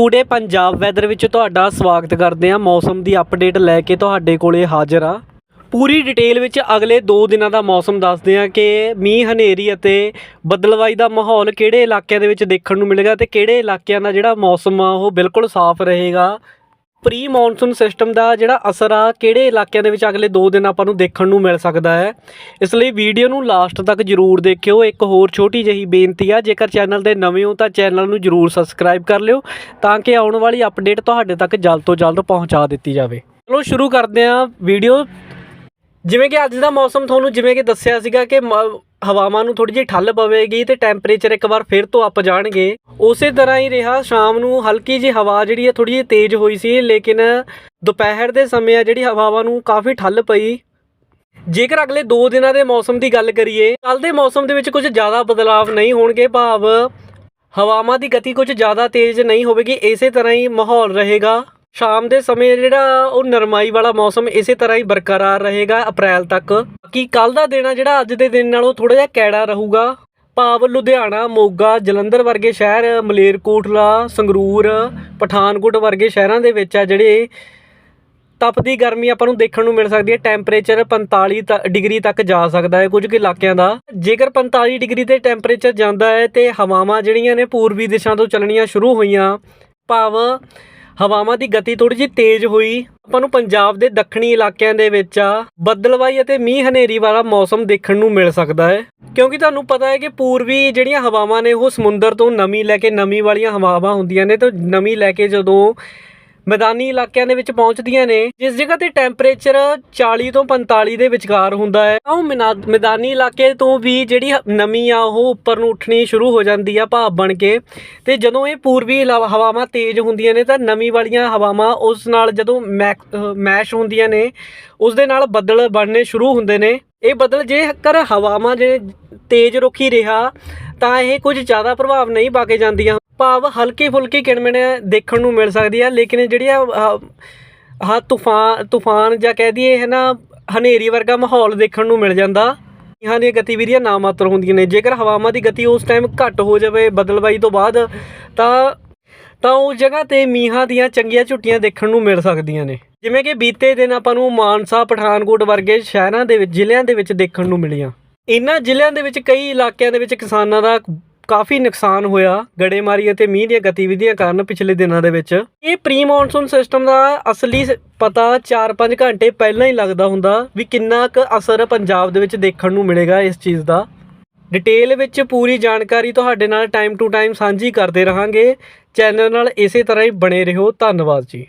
Today Punjab weather ਵਿੱਚ ਤੁਹਾਡਾ ਸਵਾਗਤ ਕਰਦੇ ਹਾਂ। ਮੌਸਮ ਦੀ ਅਪਡੇਟ ਲੈ ਕੇ ਤੁਹਾਡੇ ਕੋਲੇ ਹਾਜ਼ਰ ਆ ਪੂਰੀ ਡਿਟੇਲ ਵਿੱਚ ਅਗਲੇ 2 ਦਿਨਾਂ ਦਾ ਮੌਸਮ ਦੱਸਦੇ ਹਾਂ ਕਿ ਮੀਂਹ, ਹਨੇਰੀ ਅਤੇ ਬਦਲਵਾਈ ਦਾ ਮਾਹੌਲ ਕਿਹੜੇ ਇਲਾਕਿਆਂ ਦੇ ਵਿੱਚ ਦੇਖਣ ਨੂੰ ਮਿਲੇਗਾ ਤੇ ਕਿਹੜੇ ਇਲਾਕਿਆਂ ਦਾ ਜਿਹੜਾ ਮੌਸਮ ਆ ਉਹ ਬਿਲਕੁਲ ਸਾਫ਼ ਰਹੇਗਾ। ਪ੍ਰੀ ਮੌਨਸੂਨ ਸਿਸਟਮ ਦਾ ਜਿਹੜਾ ਅਸਰ ਆ, ਕਿਹੜੇ ਇਲਾਕਿਆਂ ਦੇ ਵਿੱਚ ਅਗਲੇ 2 ਦਿਨ ਆਪਾਂ ਨੂੰ ਦੇਖਣ ਨੂੰ ਮਿਲ ਸਕਦਾ ਹੈ। ਇਸ ਲਈ ਵੀਡੀਓ ਨੂੰ ਲਾਸਟ ਤੱਕ ਜਰੂਰ ਦੇਖਿਓ। ਇੱਕ ਹੋਰ ਛੋਟੀ ਜਿਹੀ ਬੇਨਤੀ ਆ, ਜੇਕਰ ਚੈਨਲ ਦੇ ਨਵੇਂ ਹੋ ਤਾਂ ਚੈਨਲ ਨੂੰ ਜਰੂਰ ਸਬਸਕ੍ਰਾਈਬ ਕਰ ਲਿਓ, ਤਾਂ ਕਿ ਆਉਣ ਵਾਲੀ ਅਪਡੇਟ ਤੁਹਾਡੇ ਤੱਕ ਜਲਦ ਤੋਂ ਜਲਦ ਪਹੁੰਚਾ ਦਿੱਤੀ ਜਾਵੇ। ਚਲੋ, ਸ਼ੁਰੂ ਕਰਦੇ ਹਾਂ ਵੀਡੀਓ। ਜਿਵੇਂ ਕਿ ਅੱਜ ਦਾ ਮੌਸਮ ਤੁਹਾਨੂੰ ਜਿਵੇਂ ਕਿ ਦੱਸਿਆ ਸੀਗਾ ਕਿ ਮ- ਹਵਾਵਾਂ ਨੂੰ ਥੋੜੀ ਜਿਹੀ ਠੱਲ ਪਵੇਗੀ ਤੇ ਟੈਂਪਰੇਚਰ ਇੱਕ ਵਾਰ ਫਿਰ ਤੋਂ ਅੱਪ ਜਾਣਗੇ। ਉਸੇ ਤਰ੍ਹਾਂ ਹੀ ਰਿਹਾ ਸ਼ਾਮ ਨੂੰ ਹਲਕੀ ਜਿਹੀ ਹਵਾ ਜਿਹੜੀ ਹੈ ਥੋੜੀ ਜਿਹੀ ਤੇਜ਼ ਹੋਈ ਸੀ, ਲੇਕਿਨ ਦੁਪਹਿਰ ਦੇ ਸਮੇਂ ਆ ਜਿਹੜੀ ਹਵਾਵਾਂ ਨੂੰ ਕਾਫੀ ਠੱਲ ਪਈ। ਜੇਕਰ ਅਗਲੇ 2 ਦਿਨਾਂ ਦੇ ਮੌਸਮ ਦੀ ਗੱਲ ਕਰੀਏ ਕੱਲ ਦੇ ਮੌਸਮ ਦੇ ਵਿੱਚ ਕੁਝ ਜ਼ਿਆਦਾ ਬਦਲਾਵ ਨਹੀਂ ਹੋਣਗੇ, ਭਾਵ ਹਵਾਵਾਂ ਦੀ ਗਤੀ ਕੁਝ ਜ਼ਿਆਦਾ ਤੇਜ਼ ਨਹੀਂ ਹੋਵੇਗੀ, ਇਸੇ ਤਰ੍ਹਾਂ ਹੀ ਮਾਹੌਲ ਰਹੇਗਾ। ਸ਼ਾਮ ਦੇ ਸਮੇਂ ਜਿਹੜਾ ਉਹ ਨਰਮਾਈ ਵਾਲਾ ਮੌਸਮ ਇਸੇ ਤਰ੍ਹਾਂ ਹੀ ਬਰਕਰਾਰ ਰਹੇਗਾ ਅਪ੍ਰੈਲ ਤੱਕ। ਬਾਕੀ ਕੱਲ ਦਾ ਦਿਨ ਆ ਜਿਹੜਾ ਅੱਜ ਦੇ ਦਿਨ ਨਾਲੋਂ ਥੋੜਾ ਜਿਹਾ ਕੈੜਾ ਰਹੂਗਾ। ਭਾਵ ਲੁਧਿਆਣਾ, ਮੋਗਾ, ਜਲੰਧਰ ਵਰਗੇ ਸ਼ਹਿਰ, ਮਲੇਰਕੋਟਲਾ, ਸੰਗਰੂਰ, ਪਠਾਨਕੋਟ ਵਰਗੇ ਸ਼ਹਿਰਾਂ ਦੇ ਵਿੱਚ ਆ ਜਿਹੜੇ ਤਪਦੀ ਗਰਮੀ ਆਪਾਂ ਨੂੰ ਦੇਖਣ ਨੂੰ ਮਿਲ ਸਕਦੀ ਹੈ। ਟੈਂਪਰੇਚਰ 45 ਤ- ਡਿਗਰੀ ਤੱਕ ਜਾ ਸਕਦਾ ਹੈ ਕੁਝ ਕੁ ਇਲਾਕਿਆਂ ਦਾ। ਜੇਕਰ 45 ਡਿਗਰੀ ਤੇ ਟੈਂਪਰੇਚਰ ਜਾਂਦਾ ਹੈ ਤੇ ਹਵਾਵਾਂ ਜਿਹੜੀਆਂ ਨੇ ਪੂਰਬੀ ਦਿਸ਼ਾ ਤੋਂ ਚੱਲਣੀਆਂ ਸ਼ੁਰੂ ਹੋਈਆਂ ਭਾਵ ਹਵਾਵਾਂ ਦੀ ਗਤੀ ਥੋੜੀ ਜਿਹੀ ਤੇਜ਼ ਹੋਈ। ਆਪਾਂ ਨੂੰ ਪੰਜਾਬ ਦੇ ਦੱਖਣੀ ਇਲਾਕਿਆਂ ਦੇ ਵਿੱਚ ਆ ਬੱਦਲਵਾਈ ਅਤੇ ਮੀਂਹ ਹਨੇਰੀ ਵਾਲਾ ਮੌਸਮ ਦੇਖਣ ਨੂੰ ਮਿਲ ਸਕਦਾ ਹੈ। ਕਿਉਂਕਿ ਤੁਹਾਨੂੰ ਪਤਾ ਹੈ ਕਿ ਪੂਰਬੀ ਜਿਹੜੀਆਂ ਹਵਾਵਾਂ ਨੇ ਉਹ ਸਮੁੰਦਰ ਤੋਂ ਨਮੀ ਲੈ ਕੇ ਨਮੀ ਵਾਲੀਆਂ ਹਵਾਵਾਂ ਹੁੰਦੀਆਂ ਨੇ, ਤੇ ਨਮੀ ਲੈ ਕੇ ਜਦੋਂ ਮੈਦਾਨੀ ਇਲਾਕਿਆਂ ਦੇ ਵਿੱਚ ਪਹੁੰਚਦੀਆਂ ਨੇ, ਜਿਸ ਜਗ੍ਹਾ ਤੇ ਟੈਂਪਰੇਚਰ 40 ਤੋਂ 45 ਦੇ ਵਿਚਕਾਰ ਹੁੰਦਾ ਹੈ। ਉਹ ਮੈਨਾ- ਮੈਦਾਨੀ ਇਲਾਕੇ ਤੋਂ ਵੀ ਜਿਹੜੀ ਨਮੀ ਆ, ਉਹ ਉੱਪਰ ਨੂੰ ਉੱਠਣੀ ਸ਼ੁਰੂ ਹੋ ਜਾਂਦੀ ਆ ਭਾਪ ਬਣ ਕੇ। ਤੇ ਜਦੋਂ ਇਹ ਪੂਰਬੀ ਇਲਾ- ਹਵਾਵਾਂ ਤੇਜ਼ ਹੁੰਦੀਆਂ ਨੇ, ਤਾਂ ਨਮੀ ਵਾਲੀਆਂ ਹਵਾਵਾਂ ਉਸ ਨਾਲ ਜਦੋਂ ਮੈਕ- ਮੈਸ਼ ਹੁੰਦੀਆਂ ਨੇ, ਉਸ ਦੇ ਨਾਲ ਬੱਦਲ ਬਣਨੇ ਸ਼ੁਰੂ ਹੁੰਦੇ ਨੇ। ਇਹ ਬੱਦਲ ਜੇਕਰ ਹਵਾਵਾਂ ਜੇ ਤੇਜ਼ ਰੁਖੀ ਰਿਹਾ, ਤਾਂ ਇਹ ਕੁਝ ਜ਼ਿਆਦਾ ਪ੍ਰਭਾਵ ਨਹੀਂ ਪਾ ਕੇ ਜਾਂਦੀਆਂ ਭਾਵ ਹਲਕੀ ਫੁਲਕੀ ਕਿਣਮਿਣ ਦੇਖਣ ਨੂੰ ਮਿਲ ਸਕਦੀ ਹੈ ਲੇਕਿਨ ਜਿਹੜੀਆਂ ਹਾਂ ਤੂਫਾਨ ਤੂਫਾਨ ਜਾਂ ਕਹਿ ਦਈਏ ਹੈ ਨਾ ਹਨੇਰੀ ਵਰਗਾ ਮਾਹੌਲ ਦੇਖਣ ਨੂੰ ਮਿਲ ਜਾਂਦਾ। ਇਹਨਾਂ ਦੀਆਂ ਗਤੀਵਿਧੀਆਂ ਨਾ ਮਾਤਰ ਹੁੰਦੀਆਂ ਨੇ। ਜੇਕਰ ਹਵਾਵਾਂ ਦੀ ਗਤੀ ਉਸ ਟਾਈਮ ਘੱਟ ਹੋ ਜਾਵੇ ਬਦਲਵਾਈ ਤੋਂ ਬਾਅਦ, ਤਾਂ ਤਾਂ ਉਸ ਜਗ੍ਹਾ ਤੇ ਮੀਂਹਾਂ ਦੀਆਂ ਚੰਗੀਆਂ ਝੁੱਟੀਆਂ ਦੇਖਣ ਨੂੰ ਮਿਲ ਸਕਦੀਆਂ ਨੇ। ਜਿਵੇਂ ਕਿ ਬੀਤੇ ਦਿਨ ਆਪਾਂ ਨੂੰ ਮਾਨਸਾ, ਪਠਾਨਕੋਟ ਵਰਗੇ ਸ਼ਹਿਰਾਂ ਦੇ ਵਿੱਚ, ਜ਼ਿਲ੍ਹਿਆਂ ਦੇ ਵਿੱਚ ਦੇਖਣ ਨੂੰ ਮਿਲੀਆਂ। ਇਹਨਾਂ ਜ਼ਿਲ੍ਹਿਆਂ ਦੇ ਵਿੱਚ ਕਈ ਇਲਾਕਿਆਂ ਦੇ ਵਿੱਚ ਕਿਸਾਨਾਂ ਦਾ ਕਾਫੀ ਨੁਕਸਾਨ ਹੋਇਆ ਗੜੇਮਾਰੀ ਅਤੇ ਮੀਂਹ ਦੀਆਂ ਗਤੀਵਿਧੀਆਂ ਕਾਰਨ ਪਿਛਲੇ ਦਿਨਾਂ ਦੇ ਵਿੱਚ। ਇਹ ਪ੍ਰੀ ਮੌਨਸੂਨ ਸਿਸਟਮ ਦਾ ਅਸਲੀ ਸ- ਪਤਾ 4-5 ਘੰਟੇ ਪਹਿਲਾਂ ਹੀ ਲੱਗਦਾ ਹੁੰਦਾ ਵੀ ਕਿੰਨਾ ਕੁ ਅਸਰ ਪੰਜਾਬ ਦੇ ਵਿੱਚ ਦੇਖਣ ਨੂੰ ਮਿਲੇਗਾ ਇਸ ਚੀਜ਼ ਦਾ। ਡਿਟੇਲ ਵਿੱਚ ਪੂਰੀ ਜਾਣਕਾਰੀ ਤੁਹਾਡੇ ਨਾਲ ਟਾਈਮ ਟੂ ਟਾਈਮ ਸਾਂਝੀ ਕਰਦੇ ਰਹਾਂਗੇ। ਚੈਨਲ ਨਾਲ ਇਸੇ ਤਰ੍ਹਾਂ ਹੀ ਬਣੇ ਰਹੋ। ਧੰਨਵਾਦ ਜੀ।